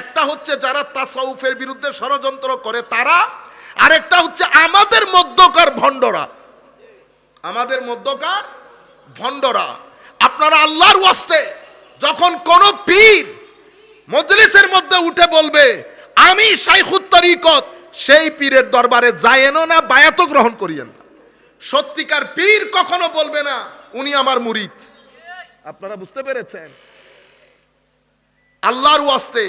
একটা হচ্ছে যারা তাসাউফের বিরুদ্ধে ষড়যন্ত্র করে তারা, আরেকটা হচ্ছে আমাদের মধ্যকার ভণ্ডরা। আমাদের মধ্যকার ভণ্ডরা। আপনারা আল্লাহর ওয়াস্তে যখন কোন পীর মজলিসের মধ্যে উঠে বলবে, আমি শাইখুত তরিকত সেই পীরের দরবারে যায়েনও না, বায়াতও গ্রহণ করিয়েন না। সত্যিকার পীর কখনো বলবে না, উনি আমার মুরিদ আপনারা বুঝতে পেরেছেন? আল্লাহর ওয়াস্তে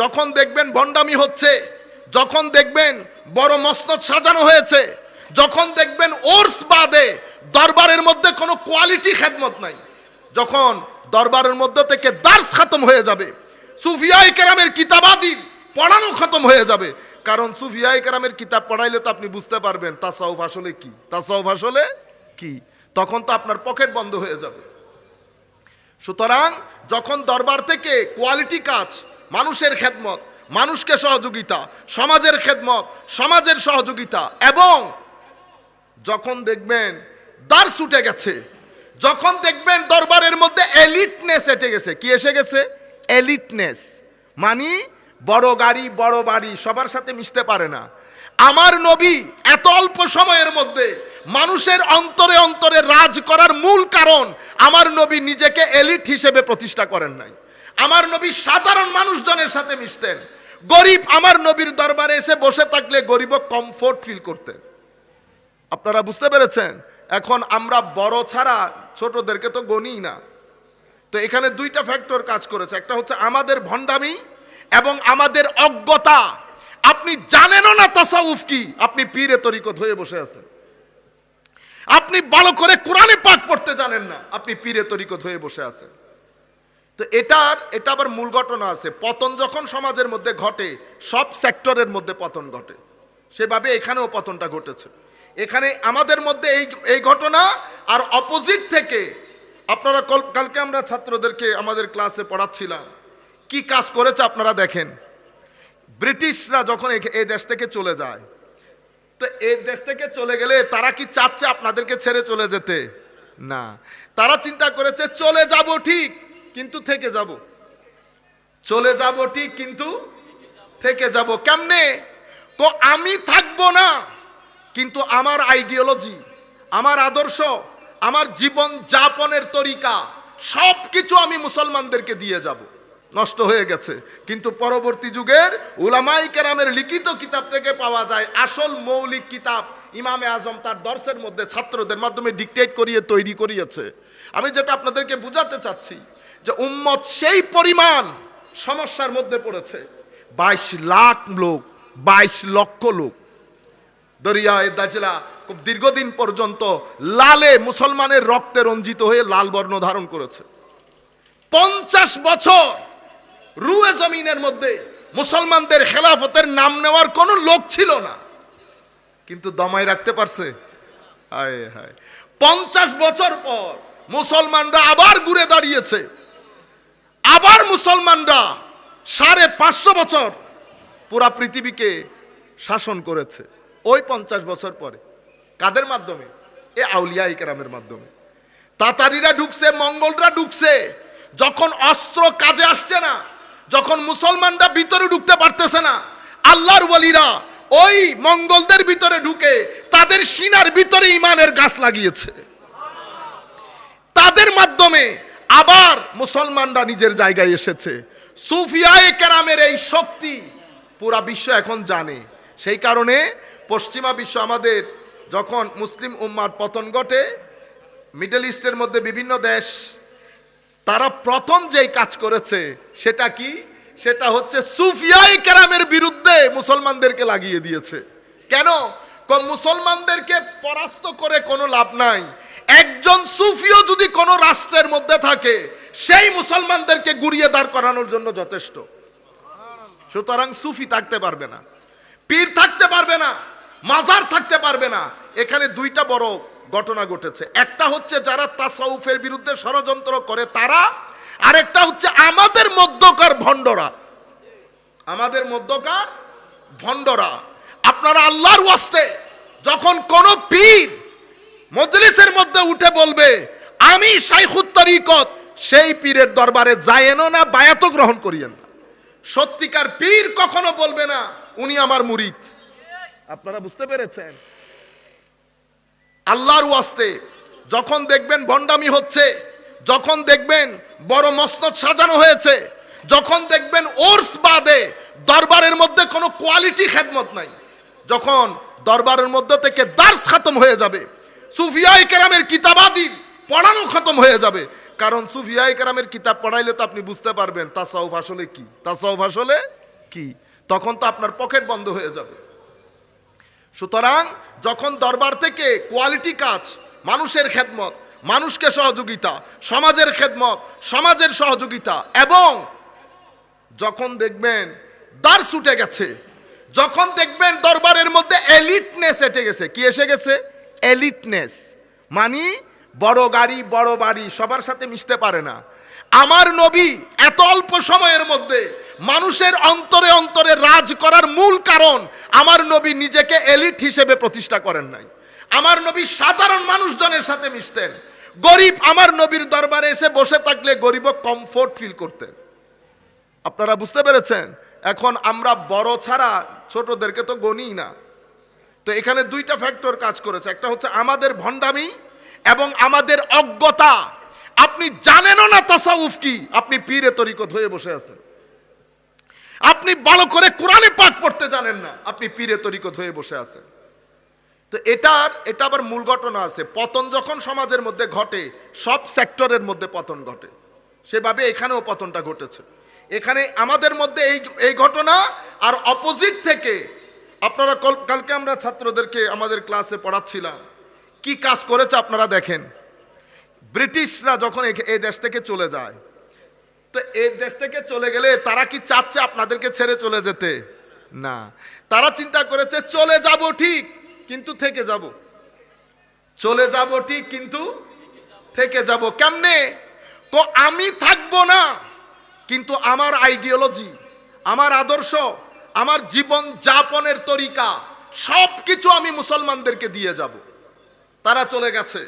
যখন দেখবেন ভণ্ডামি হচ্ছে, যখন দেখবেন বড় মসনদ সাজানো হয়েছে, যখন দেখবেন ওর্স বাদে দরবারের মধ্যে কোনো কোয়ালিটি খেদমত নাই, যখন দরবারের মধ্যে থেকে দার্স খতম হয়ে যাবে সুফিয়াই কেরামের কিতাবাদির পড়ানো খতম হয়ে যাবে। কারণ সুফিয়াই কেরামের কিতাব পড়াইলে তো আপনি বুঝতে পারবেন তাসাউফ আসলে কি। তাসাউফ আসলে কি? তখন তো আপনার পকেট বন্ধ হয়ে যাবে। সুতরাং যখন দরবার থেকে কোয়ালিটি কাজ মানুষের খেদমত, মানুষকে সহযোগিতা, সমাজের খেদমত, সমাজের সহযোগিতা এবং যখন দেখবেন দার ছুটে গেছে, যখন দেখবেন দরবারের মধ্যে এলিটনেস এটে গেছে, কি এসে গেছে? এলিটনেস মানে বড় গাড়ি, বড় বাড়ি, সবার সাথে মিশতে পারে না। আমার নবী এত অল্প সময়ের মধ্যে মানুষের অন্তরে অন্তরে রাজ করার মূল কারণ আমার নবী নিজেকে এলিট হিসেবে প্রতিষ্ঠা করেন নাই। আমার নবী সাধারণ মানুষজনের সাথে মিশতেন। গরিব আমার নবীর দরবারে এসে বসে থাকলে গরিব কমফোর্ট ফিল করতেন। আপনারা বুঝতে পেরেছেন? এখন আমরা বড় ছাড়া ছোটদেরকে তো গণিই না। তো এখানে দুইটা ফ্যাক্টর কাজ করেছে। একটা হচ্ছে আমাদের ভণ্ডামি এবং আমাদের অজ্ঞতা। আপনি জানেনও না তাসাউফ কি? আপনি পীরে তরিকত হয়ে বসে আছেন। আপনি ভালো করে কোরআনে পাক পড়তে জানেন না। আপনি পীরে তরিকত হয়ে বসে আছেন। তো এটার এটা আবার মূল ঘটনা আছে। পতন যখন সমাজের মধ্যে ঘটে, সব সেক্টরের মধ্যে পতন ঘটে। সেভাবে এখানেও পতনটা ঘটেছে। এখানে আমাদের মধ্যে এই এই ঘটনা আর অপোজিট থেকে, আপনারা কল- কালকে আমরা ছাত্রদেরকে আমাদের ক্লাসে পড়াচ্ছিলাম। কি কাজ করেছে আপনারা দেখেন। ব্রিটিশরা যখন এই দেশ থেকে চলে যায়, তো এই দেশ থেকে চলে গেলে তারা কি চাচ্ছে আপনাদেরকে ছেড়ে চলে যেতে? না। তারা চিন্তা করেছে, চলে যাব ঠিক। কিন্তু থেকে যাব। চলে যাব ঠিক কিন্তু থেকে যাব। কেমনে? তো আমি থাকব না, কিন্তু আমার আইডিওলজি আমার আদর্শ, আমার জীবন যাপনের তরিকা সব কিছু আমি মুসলমানদেরকে দিয়ে যাব। নষ্ট হয়ে গেছে। কিন্তু পরবর্তী যুগের উলামাই কেরামের লিখিত কিতাব থেকে পাওয়া যায়, আসল মৌলিক কিতাব ইমামে আজম তার দর্শের মধ্যে ছাত্রদের মাধ্যমে ডিকটেট করিয়ে, তৈরি করিয়েছে। আমি যেটা আপনাদেরকে বুঝাতে চাচ্ছি যে উম্মত সেই পরিমাণ সমস্যার মধ্যে পড়েছে। বাইশ লাখ লোক, বাইশ লক্ষ লোক। দরিয়ায় দাজলা খুব দীর্ঘদিন পর্যন্ত লালে মুসলমানের রক্তে রঞ্জিত হয়ে লাল বর্ণ ধারণ করেছে। পঞ্চাশ বছর রুয়ে জমিনের মধ্যে মুসলমানদের খেলাফতের নাম নেওয়ার কোনো লোক ছিল না। কিন্তু দমায় রাখতে পারছে? হায় হায়। পঞ্চাশ বছর পর মুসলমানরা আবার ঘুরে দাঁড়িয়েছে। আবার মুসলমানরা সাড়ে পাঁচশো বছর পুরা পৃথিবীকে শাসন করেছে, ওই পঞ্চাশ বছর পরে। কাদের মাধ্যমে? এ আউলিয়া ইকরামের মাধ্যমে। তাতারিরা ঢুকছে, মঙ্গলরা ঢুকছে। যখন অস্ত্র কাজে আসছে না, যখন মুসলমানরা ভিতরে ঢুকতে পারতেছে না, আল্লাহর ওয়ালিরা ওই মঙ্গলদের ভিতরে ঢুকে তাদের সিনার ভিতরে ইমানের গাছ লাগিয়েছে। তাদের মাধ্যমে আবার মুসলমানরা নিজের জায়গায় এসেছে। সুফিয়ায়ে কেরামের এই শক্তি পুরা বিশ্ব এখন জানে। সেই কারণে পশ্চিমা বিশ্ব আমাদের যখন মুসলিম উম্মার পতন ঘটে, মিডল ইস্টের মধ্যে বিভিন্ন দেশ, তারা প্রথম যেই কাজ করেছে সেটা কি? সেটা হচ্ছে সুফিয়াই কেরামের বিরুদ্ধে মুসলমানদেরকে লাগিয়ে দিয়েছে। কেন? মুসলমানদেরকে পরাস্ত করে কোনো লাভ নাই। একজন সুফিও যদি কোনো রাষ্ট্রের মধ্যে থাকে, সেই মুসলমানদেরকে গুড়িয়ে দাঁড় করানোর জন্য যথেষ্ট। সুতরাং সুফি থাকতে পারবে না, পীর থাকতে পারবে না, মাজার থাকতে পারবে না। এখানে দুইটা বড় ঘটনা ঘটেছে। একটা হচ্ছে যারা তাসাউফের বিরুদ্ধে ষড়যন্ত্র করে তারা, আরেকটা হচ্ছে আমাদের মধ্যকার ভণ্ডরা। আমাদের মধ্যকার ভণ্ডরা। আপনারা আল্লাহর ওয়াস্তে যখন কোন পীর মজলিসের মধ্যে উঠে বলবে, আমি শাইখুত তরিকত, সেই পীরের দরবারে যায়েনও না, বায়াত গ্রহণ করিয়েন না। সত্যিকার পীর কখনো বলবে না, উনি আমার মুরিদ। আপনারা বুঝতে পেরেছেন? আল্লাহর ওয়াস্তে যখন দেখবেন ভণ্ডামি হচ্ছে, যখন দেখবেন বড় মসনদ সাজানো হয়েছে, যখন দেখবেন ওর্স বাদে দরবারের মধ্যে কোনো কোয়ালিটি খেদমত নাই, যখন দরবারের মধ্যে থেকে দার্স খাতম হয়ে যাবে সুফিয়াই কেরামের কিতাবাদির পড়ানো খতম হয়ে যাবে। কারণ সুফিয়াই কেরামের কিতাব পড়াইলে তো আপনি বুঝতে পারবেন, তাসাউফ আসলে কি? তাসাউফ আসলে কি? তখন তো আপনার পকেট বন্ধ হয়ে যাবে। সুতরাং যখন দরবার থেকে কোয়ালিটি কাজ, মানুষের খেদমত, মানুষকে সহযোগিতা, সমাজের খেদমত, সমাজের সহযোগিতা, এবং যখন দেখবেন দার ছুটে গেছে, যখন দেখবেন দরবারের মধ্যে এলিটনেস এটে গেছে, কি এসে গেছে? এলিটনেস মানি বড় গাড়ি, বড় বাড়ি, সবার সাথে মিশতে পারে না। আমার নবী এত অল্প সময়ের মধ্যে মানুষের অন্তরে অন্তরে রাজ করার মূল কারণ আমার নবী নিজেকে এলিট হিসেবে প্রতিষ্ঠা করেন নাই। আমার নবী সাধারণ মানুষজনের সাথে মিশতেন। গরিব আমার নবীর দরবারে এসে বসে থাকলে গরিব কমফোর্ট ফিল করতেন। আপনারা বুঝতে পেরেছেন? এখন আমরা বড় ছাড়া ছোটদেরকে তো গণি না। তো এখানে দুইটা ফ্যাক্টর কাজ করেছে। একটা হচ্ছে আমাদের ভণ্ডামি এবং আমাদের অজ্ঞতা। আপনি জানেনও না তাসাউফ কি? আপনি পীরে তরিকত হয়ে বসে আছেন। আপনি ভালো করে কোরআনে পাঠ পড়তে জানেন না, আপনি পীরে তরিকত হয়ে বসে আছেন। তো এটার, এটা আবার মূল ঘটনা আছে। পতন যখন সমাজের মধ্যে ঘটে, সব সেক্টরের মধ্যে পতন ঘটে। সেভাবে এখানেও পতনটা ঘটেছে। এখানে আমাদের মধ্যে এই এই ঘটনা আর অপোজিট থেকে আপনারা কল- কালকে আমরা ছাত্রদেরকে আমাদের ক্লাসে পড়াচ্ছিলাম। কি কাজ করেছে আপনারা দেখেন। ব্রিটিশরা যখন এই দেশ থেকে চলে যায়, তো এই দেশ থেকে চলে গেলে তারা কি চাচ্ছে আপনাদেরকে ছেড়ে চলে যেতে? না। তারা চিন্তা করেছে, চলে যাব ঠিক, কিন্তু থেকে যাব। চলে যাব ঠিক, কিন্তু থেকে যাব। কেমনে? তো আমি থাকব না, কিন্তু আমার আইডিওলজি আমার আদর্শ আমার জীবন যাপনের তরিকা সব কিছু আমি মুসলমানদেরকে দিয়ে যাব। তারা চলে গেছে।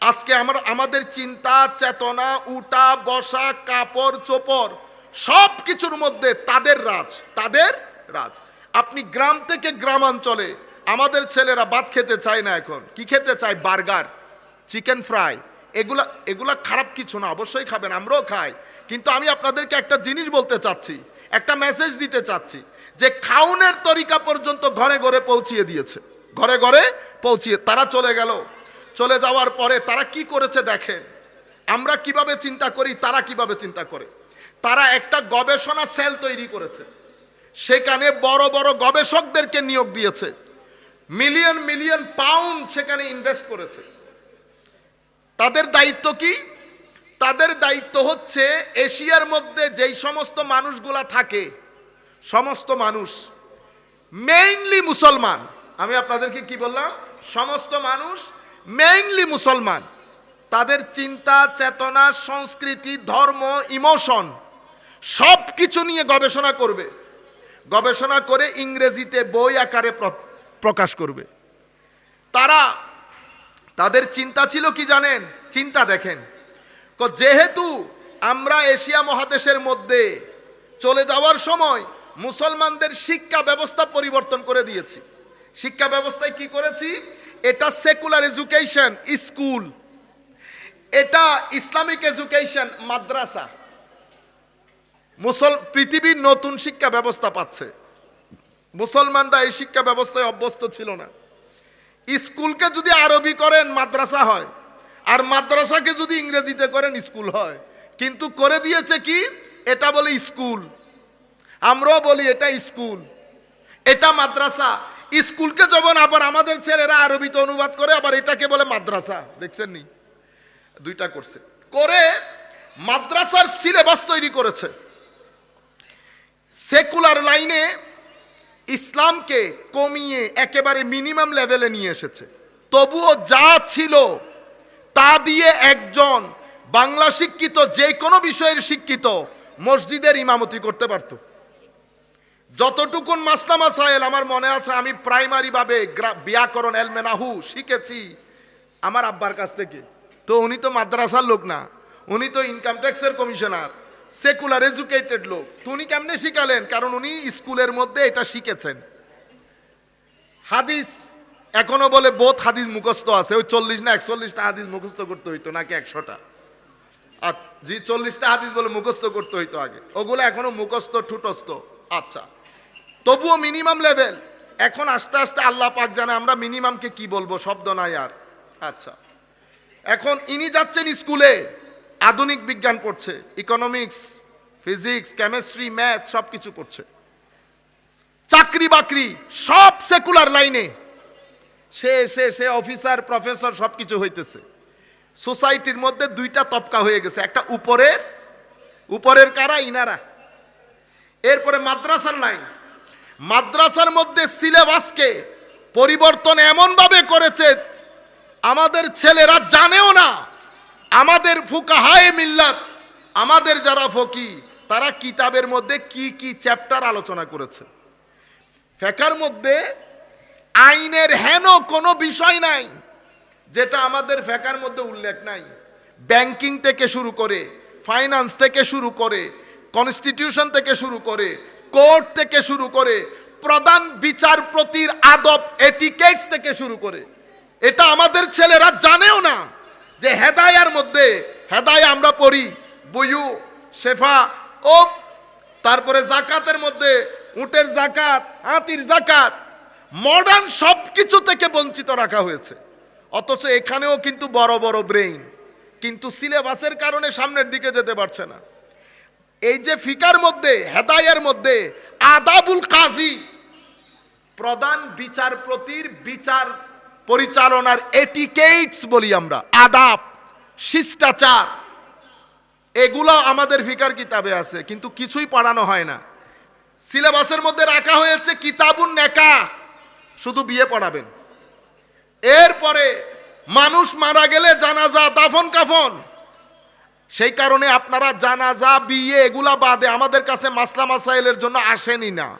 আজকে আমার, আমাদের চিন্তা, চেতনা, উটা, বসা, কাপড়, চোপড় সব কিছুর মধ্যে তাদের রাজ তাদের রাজ। আপনি গ্রাম থেকে গ্রামাঞ্চলে আমাদের ছেলেরা ভাত খেতে চায় না এখন। কি খেতে চায়? Burger, chicken fry. এগুলা এগুলা খারাপ কিছু না, অবশ্যই খাবেন, আমরাও খাই। কিন্তু আমি আপনাদেরকে একটা জিনিস বলতে চাচ্ছি। একটা মেসেজ দিতে চাচ্ছি যে খাউনের তরিকা পর্যন্ত ঘরে ঘরে পৌঁছিয়ে দিয়েছে। ঘরে ঘরে পৌঁছিয়ে, তারা চলে গেল। চলে যাওয়ার পরে তারা কি করেছে দেখেন? আমরা কীভাবে চিন্তা করি, তারা কীভাবে চিন্তা করে? তারা একটা গবেষণা সেল তৈরি করেছে। সেখানে বড় বড় গবেষকদেরকে নিয়োগ দিয়েছে। মিলিয়ন মিলিয়ন পাউন্ড সেখানে ইনভেস্ট করেছে। তাদের দায়িত্ব কি? তাদের দায়িত্ব হচ্ছে এশিয়ার মধ্যে যেই সমস্ত মানুষগুলা থাকে, সমস্ত মানুষ মেইনলি মুসলমান। আমি আপনাদেরকে কি বললাম? সমস্ত মানুষ মেইনলি মুসলমান। তাদের চিন্তা, চেতনা, সংস্কৃতি, ধর্ম ইমোশন সব কিছু নিয়ে গবেষণা করবে। গবেষণা করে ইংরেজিতে বই আকারে প্র- প্রকাশ করবে। তারা, তাদের চিন্তা ছিল কি জানেন? চিন্তা দেখেন। যেহেতু আমরা এশিয়া মহাদেশের মধ্যে চলে যাওয়ার সময় মুসলমানদের শিক্ষা ব্যবস্থা পরিবর্তন করে দিয়েছি। শিক্ষা ব্যবস্থায় কি করেছি? এটা সেকুলার এডুকেশন স্কুল এটা ইসলামিক এডুকেশন মাদ্রাসা। মুসল, পৃথিবীর নতুন শিক্ষা ব্যবস্থা পাচ্ছে। মুসলমানরা এই শিক্ষা ব্যবস্থায় অভ্যস্ত ছিল না। স্কুলকে যদি আরবি করেন, মাদ্রাসা হয়। আর মাদ্রাসাকে যদি ইংরেজিতে করেন, স্কুল হয়। কিন্তু করে দিয়েছে কি? এটা বলে স্কুল। আমরাও বলি এটা স্কুল। এটা মাদ্রাসা। স্কুলকে যখন আবার আমাদের ছেলেরা আরবিতে অনুবাদ করে, আবার এটাকে বলে মাদ্রাসা। দেখছেন নি? দুইটা করছে। করে মাদ্রাসার সিলেবাস তৈরি করেছে। সেকুলার লাইনে ইসলামকে কমিয়ে একেবারে মিনিমাম লেভেলে নিয়ে এসেছে। তবুও যা ছিল তা দিয়ে একজন বাংলা শিক্ষিত, যে কোনো বিষয়ের শিক্ষিত মসজিদের ইমামতি করতে পারত। যতটুকুন মাসলা মাসাইল আমার মনে আছে, আমি প্রাইমারি ভাবে গ্রা- ব্যাকরণ এলমেনাহু শিখেছি আমার আব্বার কাছ থেকে। তো উনি তো মাদ্রাসার লোক না, উনি তো ইনকাম ট্যাক্সের কমিশনার সেকুলার এডুকেটেড লোক। তো উনি কেমনে শিখালেন? কারণ উনি স্কুলের মধ্যে এটা শিখেছেন। হাদিস এখনও বলে বোধ হাদিস মুখস্থ আছে। ওই চল্লিশ না একচল্লিশটা হাদিস মুখস্থ করতে হইতো নাকি একশোটা? আচ্ছা জি, চল্লিশটা হাদিস বলে মুখস্থ করতে হইতো আগে। ওগুলো এখনও মুখস্থ, ঠুটস্থ। আচ্ছা তবুও মিনিমাম লেভেল এখন আস্তে আস্তে আল্লাহ পাক জানে আমরা মিনিমামকে কি বলব, শব্দ নাই আর। আচ্ছা এখন ইনি যাচ্ছেন স্কুলে। আধুনিক বিজ্ঞান পড়ছে ইকোনমিক্স ফিজিক্স কেমিস্ট্রি ম্যাথ সব কিছু পড়ছে চাকরি বাকরি সব সেকুলার লাইনে সে এসে সে অফিসার, প্রফেসর সব কিছু হইতেছে। সোসাইটির মধ্যে দুইটা তপকা হয়ে গেছে, একটা উপরের উপরের কারা? ইনারা। এরপরে মাদ্রাসার লাইন। মাদ্রাসার মধ্যে সিলেবাসকে পরিবর্তন এমনভাবে করেছে, আমাদের ছেলেরা জানেও না, আমাদের ফুকাহায়ে মিল্লাত, আমাদের যারা ফকি, তারা কিতাবের মধ্যে কি কি চ্যাপ্টার আলোচনা করেছে। ফেকার মধ্যে আইনের হেন কোনো বিষয় নাই, যেটা আমাদের ফেকার মধ্যে উল্লেখ নাই। ব্যাংকিং থেকে শুরু করে, ফাইন্যান্স থেকে শুরু করে, কনস্টিটিউশন থেকে শুরু করে, কোর্ট থেকে শুরু করে, প্রধান বিচারপতির আদব, এটিকেটস থেকে শুরু করে। এটা আমাদের ছেলেরা জানেও না যে হেদায়ার মধ্যে, হেদায় আমরা পড়ি, বুয়ু, শেফা ও তারপরে জাকাতের মধ্যে, উটের জাকাত, হাতির জাকাত মডার্ন সব কিছু থেকে বঞ্চিত রাখা হয়েছে। অথচ এখানেও কিন্তু বড় বড় ব্রেইন। কিন্তু সিলেবাসের কারণে সামনের দিকে যেতে পারছে না। এই যে ফিকার মধ্যে, হেদায়ের মধ্যে, আদাবুল কাজী, প্রধান বিচারপতির বিচার পরিচালনার এটিকেটস বলি আমরা, আদাব, শিষ্টাচার, এগুলো আমাদের ফিকার কিতাবে আছে, কিন্তু কিছুই পড়ানো হয় না। সিলেবাসের মধ্যে রাখা হয়েছে কিতাবুন নেকা শুধু বিয়ে পড়াবেন। এরপরে মানুষ মারা গেলে জানাজা দাফন কাফন। সেই কারণে আপনারা জানাজা, বিয়ে এগুলা বাদে আমাদের কাছে মাসলা মাসাইলের জন্য আসেনি না।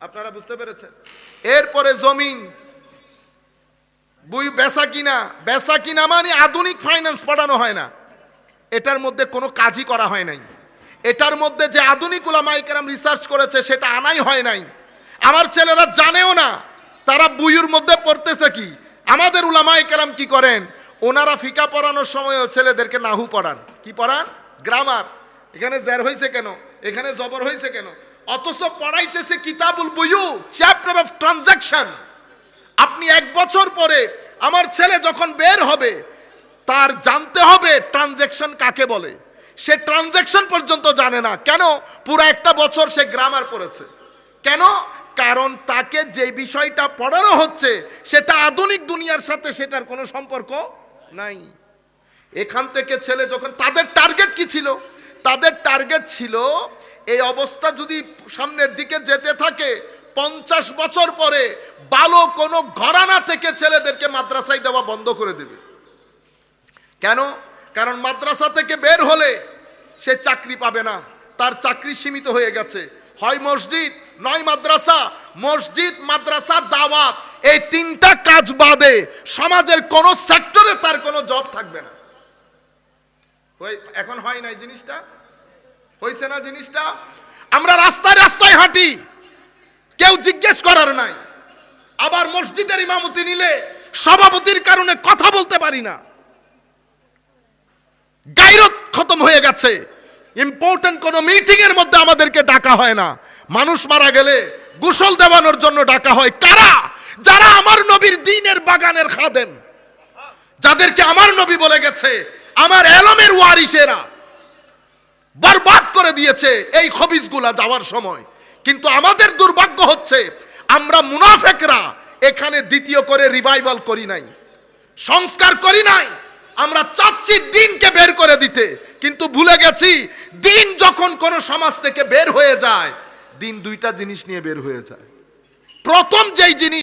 আপনারা বুঝতে পেরেছেন? এরপরে জমিন, বই বেচা কিনা বেচা কিনা মানে আধুনিক ফাইন্যান্স পড়ানো হয় না। এটার মধ্যে কোনো কাজই করা হয় নাই। এটার মধ্যে যে আধুনিক উলামাইকেরাম রিসার্চ করেছে, সেটা আনাই হয় নাই। আমার ছেলেরা জানেও না, তারা বুইয়ের মধ্যে পড়তেছে কি? আমাদের উলামাইকেরাম কি করেন? ওনারা ফিকা পড়ানোর সময়ও ছেলেদেরকে নাহু পড়ান। কি পড়ান? গ্রামার। এখানে জের হয়েছে কেন? এখানে জবর হয়েছে কেন? অথচ পড়াইতেছে কিতাবুল বুয়ু চ্যাপ্টার অফ ট্রানজাকশন আপনি এক বছর পরে আমার ছেলে যখন বের হবে, তার জানতে হবে ট্রানজ্যাকশন কাকে বলে। সে ট্রানজ্যাকশন পর্যন্ত জানে না। কেন? পুরো একটা বছর সে গ্রামার পড়েছে। কেন? কারণ তাকে যে বিষয়টা পড়ানো হচ্ছে, সেটা আধুনিক দুনিয়ার সাথে সেটার কোনো সম্পর্ক নাই। এখান থেকে ছেলে যখন, তাদের টার্গেট কি ছিল? তাদের টার্গেট ছিল এই অবস্থা যদি সামনের দিকে যেতে থাকে, পঞ্চাশ বছর পরে ভালো কোনো ঘরানা থেকে ছেলেদেরকে মাদ্রাসায় দেওয়া বন্ধ করে দেবে। কেন? কারণ মাদ্রাসা থেকে বের হলে সে চাকরি পাবে না, তার চাকরি সীমিত হয়ে গেছে। হয় মসজিদ নয় মাদ্রাসা, মসজিদ, মাদ্রাসা, দাওয়াত। এই তিনটা কাজ বাদে সমাজের কোন সেক্টরে তার কোনো জব থাকবে না। এখন হয় নাই জিনিসটা? হয়েছে না জিনিসটা? আমরা রাস্তায় রাস্তায় হাঁটি, কেউ জিজ্ঞেস করার নাই। আবার মসজিদের ইমামতি নিলে সভাপতির কারণে কথা বলতে পারি না। গাইরত খতম হয়ে গেছে। ইম্পর্টেন্ট কোনো মিটিং এর মধ্যে আমাদেরকে ডাকা হয় না। মানুষ মারা গেলে গোসল দেওয়ানোর জন্য ডাকা হয় কারা? যারা আমার নবীর দিনের বাগানের খাদেম। যাদেরকে আমার নবী বলে গেছে, আমার এলমের ওয়ারিসেরা। বরবাদ করে দিয়েছে এই খবিজগুলা যাওয়ার সময়। কিন্তু আমাদের দুর্ভাগ্য হচ্ছে, আমরা মুনাফেকরা এখানে দ্বিতীয় করে রিভাইভাল করি নাই। সংস্কার করি নাই, আমরা চাচ্ছি দিনকে বের করে দিতে। কিন্তু ভুলে গেছি, দিন যখন কোন সমাজ থেকে বের হয়ে যায় দিন দুইটা জিনিস নিয়ে বের হয়ে যায়। প্রথম যেই জিনিস